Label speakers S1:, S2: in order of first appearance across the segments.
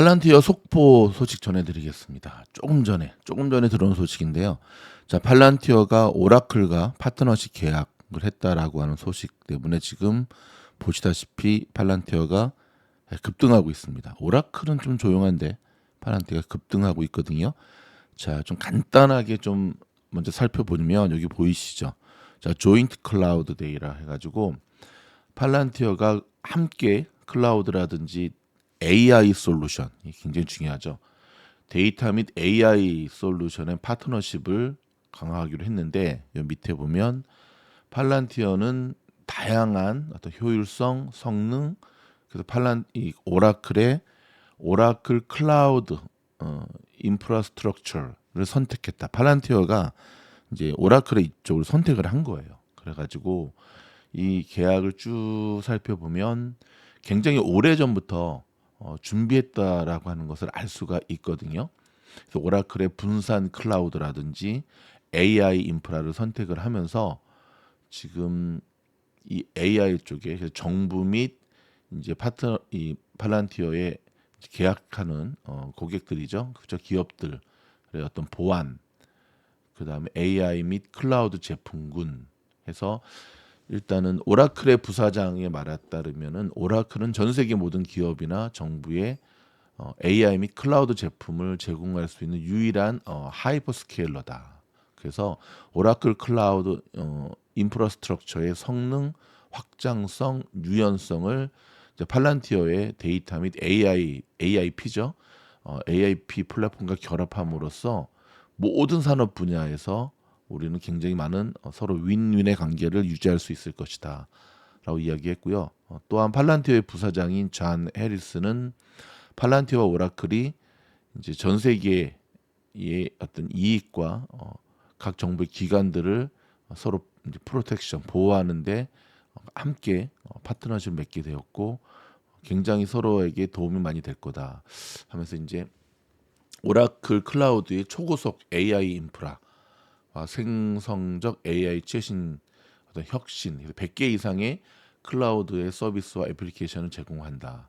S1: 팔란티어 속보 소식 전해드리겠습니다. 조금 전에 조금 전에 들어온 소식인데요. 자 팔란티어가 오라클과 파트너십 계약을 했다라고 하는 소식 때문에 지금 보시다시피 팔란티어가 급등하고 있습니다. 오라클은 좀 조용한데 팔란티어가 급등하고 있거든요. 자 좀 간단하게 좀 먼저 살펴보면 여기 보이시죠? 자 조인트 클라우드 데이라 해가지고 팔란티어가 함께 클라우드라든지 AI 솔루션 이 굉장히 중요하죠. 데이터 및 AI 솔루션의 파트너십을 강화하기로 했는데 여 밑에 보면 팔란티어는 다양한 어떤 효율성, 성능 그래서 팔란 이 오라클의 오라클 클라우드 어, 인프라스트럭처를 선택했다. 팔란티어가 이제 오라클의 이쪽을 선택을 한 거예요. 그래가지고 이 계약을 쭉 살펴보면 굉장히 오래 전부터 어, 준비했다라고 하는 것을 알 수가 있거든요. 그래서 오라클의 분산 클라우드라든지 AI 인프라를 선택을 하면서 지금 이 AI 쪽에 정부 및 이제 파트너 이 팔란티어에 계약하는 어, 고객들이죠. 그죠 기업들의 어떤 보안 그다음에 AI 및 클라우드 제품군 해서 일단은 오라클의 부사장의 말에 따르면은 오라클은 전 세계 모든 기업이나 정부에 어, AI 및 클라우드 제품을 제공할 수 있는 유일한 어, 하이퍼스케일러다. 그래서 오라클 클라우드 어, 인프라스트럭처의 성능, 확장성, 유연성을 이제 팔란티어의 데이터 및 AI AIP죠. 어, AIP 플랫폼과 결합함으로써 모든 산업 분야에서 우리는 굉장히 많은 어, 서로 윈윈의 관계를 유지할 수 있을 것이다. 라고 이야기했고요. 어, 또한 팔란티어의 부사장인 잔 해리스는 팔란티어와 오라클이 이제 전 세계의 어떤 이익과 어, 각 정부의 기관들을 서로 프로텍션 보호하는데 함께 파트너십을 맺게 되었고 굉장히 서로에게 도움이 많이 될 거다 하면서 이제 오라클 클라우드의 초고속 AI 인프라 아, 생성적 AI 최신 어떤 혁신 100개 이상의 클라우드의 서비스와 애플리케이션을 제공한다.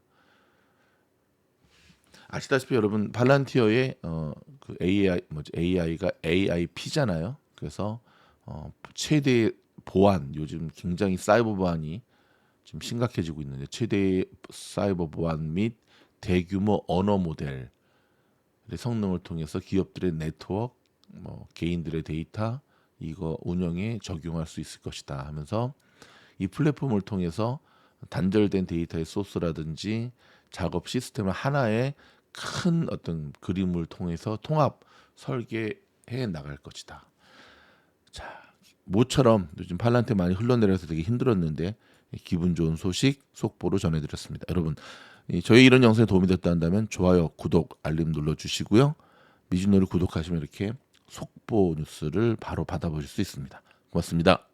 S1: 아시다시피 여러분 팔란티어의 어, 그 AI 뭐지 AI가 AIP잖아요. 그래서 어, 최대 보안 요즘 굉장히 사이버 보안이 좀 심각해지고 있는데 최대 사이버 보안 및 대규모 언어 모델 성능을 통해서 기업들의 네트워크 뭐 개인들의 데이터 이거 운영에 적용할 수 있을 것이다 하면서 이 플랫폼을 통해서 단절된 데이터의 소스라든지 작업 시스템을 하나의 큰 어떤 그림을 통해서 통합 설계해 나갈 것이다. 자, 모처럼 요즘 팔란테 많이 흘러내려서 되게 힘들었는데 기분 좋은 소식 속보로 전해드렸습니다. 여러분, 저희 이런 영상에 도움이 됐다 한다면 좋아요, 구독, 알림 눌러주시고요. 미진노를 구독하시면 이렇게 속보 뉴스를 바로 받아보실 수 있습니다. 고맙습니다.